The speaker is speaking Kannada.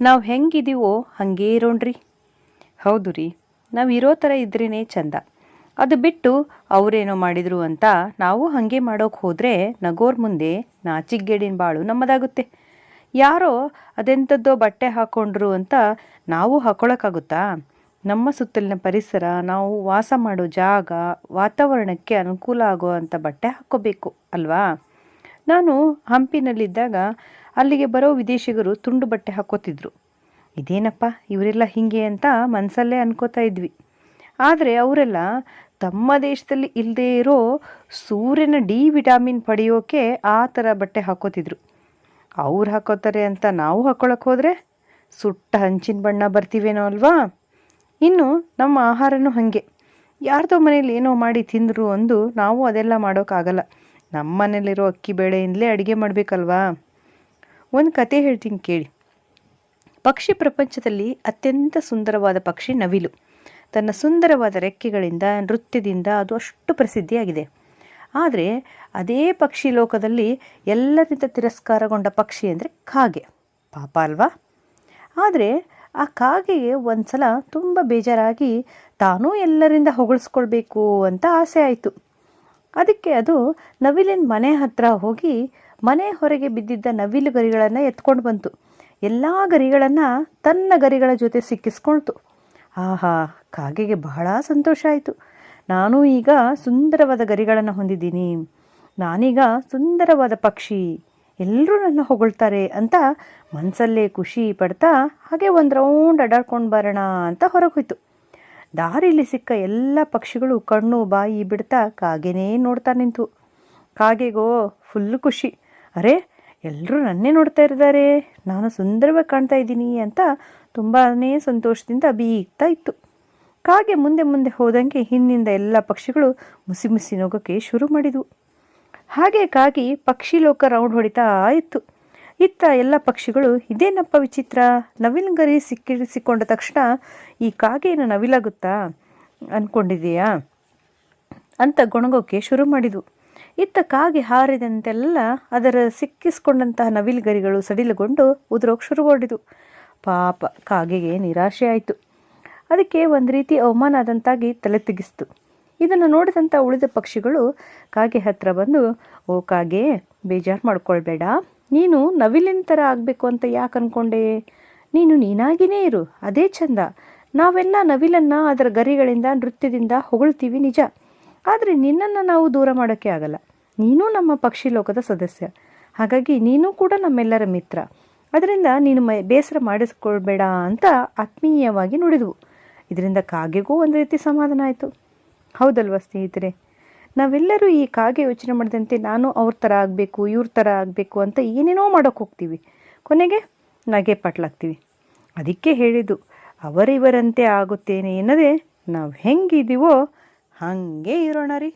ನಾವು ಹೆಂಗಿದೀವೋ ಹಂಗೇ ಇರೋಣ್ರಿ. ಹೌದು ರೀ, ನಾವು ಇರೋ ಥರ ಇದ್ರೇ ಚಂದ. ಅದು ಬಿಟ್ಟು ಅವರೇನೋ ಮಾಡಿದರು ಅಂತ ನಾವು ಹಾಗೆ ಮಾಡೋಕೆ ಹೋದರೆ ನಗೋರ್ ಮುಂದೆ ನಾಚಿಗೇಡಿನ ಬಾಳು ನಮ್ಮದಾಗುತ್ತೆ. ಯಾರೋ ಅದೆಂಥದ್ದೋ ಬಟ್ಟೆ ಹಾಕ್ಕೊಂಡ್ರು ಅಂತ ನಾವು ಹಾಕ್ಕೊಳಕ್ಕಾಗುತ್ತಾ ನಮ್ಮ ಸುತ್ತಲಿನ ಪರಿಸರ, ನಾವು ವಾಸ ಮಾಡೋ ಜಾಗ, ವಾತಾವರಣಕ್ಕೆ ಅನುಕೂಲ ಆಗೋ ಅಂಥ ಬಟ್ಟೆ ಹಾಕ್ಕೋಬೇಕು, ಅಲ್ವಾ? ನಾನು ಹಂಪಿನಲ್ಲಿದ್ದಾಗ ಅಲ್ಲಿಗೆ ಬರೋ ವಿದೇಶಿಗರು ತುಂಡು ಬಟ್ಟೆ ಹಾಕೋತಿದ್ರು. ಇದೇನಪ್ಪ, ಇವರೆಲ್ಲ ಹೀಗೆ ಅಂತ ಮನಸಲ್ಲೇ ಅನ್ಕೋತಾ ಇದ್ವಿ. ಆದರೆ ಅವರೆಲ್ಲ ತಮ್ಮ ದೇಶದಲ್ಲಿ ಇಲ್ಲದೇ ಇರೋ ಸೂರ್ಯನ ಡಿ ವಿಟಾಮಿನ್ ಪಡೆಯೋಕೆ ಆ ಥರ ಬಟ್ಟೆ ಹಾಕೋತಿದ್ರು. ಅವ್ರು ಹಾಕೋತಾರೆ ಅಂತ ನಾವು ಹಾಕ್ಕೊಳಕ್ಕೆ ಹೋದರೆ ಸುಟ್ಟ ಹಂಚಿನ ಬಣ್ಣ ಬರ್ತೀವೇನೋ ಅಲ್ವಾ? ಇನ್ನು ನಮ್ಮ ಆಹಾರನೂ ಹಾಗೆ. ಯಾರ್ದೋ ಮನೇಲಿ ಏನೋ ಮಾಡಿ ತಿಂದರು ಅಂದು ನಾವು ಅದೆಲ್ಲ ಮಾಡೋಕ್ಕಾಗಲ್ಲ ನಮ್ಮ ಮನೇಲಿರೋ ಅಕ್ಕಿ ಬೇಳೆಯಿಂದಲೇ ಅಡುಗೆ ಮಾಡಬೇಕಲ್ವಾ? ಒಂದು ಕತೆ ಹೇಳ್ತೀನಿ ಕೇಳಿ. ಪಕ್ಷಿ ಪ್ರಪಂಚದಲ್ಲಿ ಅತ್ಯಂತ ಸುಂದರವಾದ ಪಕ್ಷಿ ನವಿಲು. ತನ್ನ ಸುಂದರವಾದ ರೆಕ್ಕೆಗಳಿಂದ, ನೃತ್ಯದಿಂದ ಅದು ಅಷ್ಟು ಪ್ರಸಿದ್ಧಿಯಾಗಿದೆ. ಆದರೆ ಅದೇ ಪಕ್ಷಿ ಲೋಕದಲ್ಲಿ ಎಲ್ಲರಿಂದ ತಿರಸ್ಕಾರಗೊಂಡ ಪಕ್ಷಿ ಅಂದರೆ ಕಾಗೆ. ಪಾಪ ಅಲ್ವಾ? ಆದರೆ ಆ ಕಾಗೆಗೆ ಒಂದು ಸಲ ತುಂಬ ಬೇಜಾರಾಗಿ ತಾನೂ ಎಲ್ಲರಿಂದ ಹೊಗಳಿಸ್ಕೊಳ್ಬೇಕು ಅಂತ ಆಸೆ ಆಯಿತು. ಅದಕ್ಕೆ ಅದು ನವಿಲಿನ ಮನೆ ಹತ್ರ ಹೋಗಿ ಮನೆ ಹೊರಗೆ ಬಿದ್ದಿದ್ದ ನವಿಲು ಗರಿಗಳನ್ನು ಎತ್ಕೊಂಡು ಬಂತು. ಎಲ್ಲ ಗರಿಗಳನ್ನು ತನ್ನ ಗರಿಗಳ ಜೊತೆ ಸಿಕ್ಕಿಸ್ಕೊಳ್ತು. ಆಹಾ, ಕಾಗೆಗೆ ಬಹಳ ಸಂತೋಷ ಆಯಿತು. ನಾನು ಈಗ ಸುಂದರವಾದ ಗರಿಗಳನ್ನು ಹೊಂದಿದ್ದೀನಿ. ನಾನೀಗ ಸುಂದರವಾದ ಪಕ್ಷಿ ಎಲ್ಲರೂ ನನ್ನ ಹೊಗಳ್ತಾರೆ ಅಂತ ಮನಸ್ಸಲ್ಲೇ ಖುಷಿ ಪಡ್ತಾ ಹಾಗೆ ಒಂದು ರೌಂಡ್ ಅಡಾಡ್ಕೊಂಡು ಬರೋಣ ಅಂತ ಹೊರಗೆ ಹೋಯಿತು. ದಾರಿಲಿ ಸಿಕ್ಕ ಎಲ್ಲ ಪಕ್ಷಿಗಳು ಕಣ್ಣು ಬಾಯಿ ಬಿಡ್ತಾ ಕಾಗೆನೇ ನೋಡ್ತಾ ನಿಂತು. ಕಾಗೆಗೋ ಫುಲ್ ಖುಷಿ. ಅರೆ ಎಲ್ಲರೂ ನನ್ನೇ ನೋಡ್ತಾ ಇದ್ದಾರೆ ನಾನು ಸುಂದರವಾಗಿ ಕಾಣ್ತಾ ಇದ್ದೀನಿ ಅಂತ ತುಂಬಾ ಸಂತೋಷದಿಂದ ಬೀಗ್ತಾ ಇತ್ತು. ಕಾಗೆ ಮುಂದೆ ಮುಂದೆ ಹೋದಂಗೆ ಹಿಂದಿಂದ ಎಲ್ಲ ಪಕ್ಷಿಗಳು ಮುಸಿ ಮುಸಿ ನೋಗೋಕ್ಕೆ ಶುರು ಮಾಡಿದವು. ಹಾಗೆ ಕಾಗಿ ಪಕ್ಷಿ ಲೋಕ ರೌಂಡ್ ಹೊಡಿತಾ ಇತ್ತು. ಇತ್ತ ಎಲ್ಲ ಪಕ್ಷಿಗಳು, ಇದೇನಪ್ಪ ವಿಚಿತ್ರ ನವಿಲು ಗರಿ ಸಿಕ್ಕಿಸಿಕೊಂಡ ತಕ್ಷಣ ಈ ಕಾಗೆಯನ್ನು ನವಿಲಾಗುತ್ತಾ? ಅಂದ್ಕೊಂಡಿದೆಯಾ ಅಂತ ಗೊಣಗೋಕೆ ಶುರು ಮಾಡಿದವು. ಇತ್ತ ಕಾಗೆ ಹಾರಿದಂತೆಲ್ಲ ಅದರ ಸಿಕ್ಕಿಸ್ಕೊಂಡಂತಹ ನವಿಲುಗರಿಗಳು ಸಡಿಲಗೊಂಡು ಉದುರೋಕೆ ಶುರುಗೊಂಡಿತು. ಪಾಪ, ಕಾಗೆಗೆ ನಿರಾಶೆ ಆಯಿತು ಅದಕ್ಕೆ ಒಂದು ರೀತಿ ಅವಮಾನ ಆದಂತಾಗಿ ತಲೆ ತೆಗಿಸ್ತು. ಇದನ್ನು ನೋಡಿದಂಥ ಉಳಿದ ಪಕ್ಷಿಗಳು ಕಾಗೆ ಹತ್ರ ಬಂದು, ಓ ಕಾಗೆ, ಬೇಜಾರು ಮಾಡ್ಕೊಳ್ಬೇಡ. ನೀನು ನವಿಲಿನ ಥರ ಆಗಬೇಕು ಅಂತ ಯಾಕೆ ಅಂದ್ಕೊಂಡೆ ನೀನು ನೀನಾಗಿಯೇ ಇರು, ಅದೇ ಚಂದ. ನಾವೆಲ್ಲ ನವಿಲನ್ನು ಅದರ ಗರಿಗಳಿಂದ, ನೃತ್ಯದಿಂದ ಹೊಗಳ್ತೀವಿ ನಿಜ. ಆದರೆ ನಿನ್ನನ್ನು ನಾವು ದೂರ ಮಾಡೋಕ್ಕೆ ಆಗಲ್ಲ. ನೀನು ನಮ್ಮ ಪಕ್ಷಿ ಲೋಕದ ಸದಸ್ಯ. ಹಾಗಾಗಿ ನೀನು ಕೂಡ ನಮ್ಮೆಲ್ಲರ ಮಿತ್ರ. ಅದರಿಂದ ನೀನು ಮೈ, ಬೇಸರ ಮಾಡಿಸ್ಕೊಳ್ಬೇಡ ಅಂತ ಆತ್ಮೀಯವಾಗಿ ನುಡಿದವು. ಇದರಿಂದ ಕಾಗೆಗೂ ಒಂದು ರೀತಿ ಸಮಾಧಾನ ಆಯಿತು. ಹೌದಲ್ವಾ ಸ್ನೇಹಿತರೆ? ನಾವೆಲ್ಲರೂ ಈ ಕಾಗೆ ಯೋಚನೆ ಮಾಡಿದಂತೆ ನಾನು ಅವ್ರ ಥರ ಆಗಬೇಕು, ಇವ್ರ ಥರ ಆಗಬೇಕು ಅಂತ ಏನೇನೋ ಮಾಡೋಕ್ಕೆ ಹೋಗ್ತೀವಿ. ಕೊನೆಗೆ ನಗೆ ಪಟ್ಲಾಗ್ತೀವಿ. ಅದಕ್ಕೆ ಹೇಳಿದ್ದು, ಅವರಿವರಂತೆ ಆಗುತ್ತೇನೆ ಎನ್ನದೇ ನಾವು ಹೆಂಗಿದ್ದೀವೋ ಹಾಗೆ ಇರೋಣ ರೀ.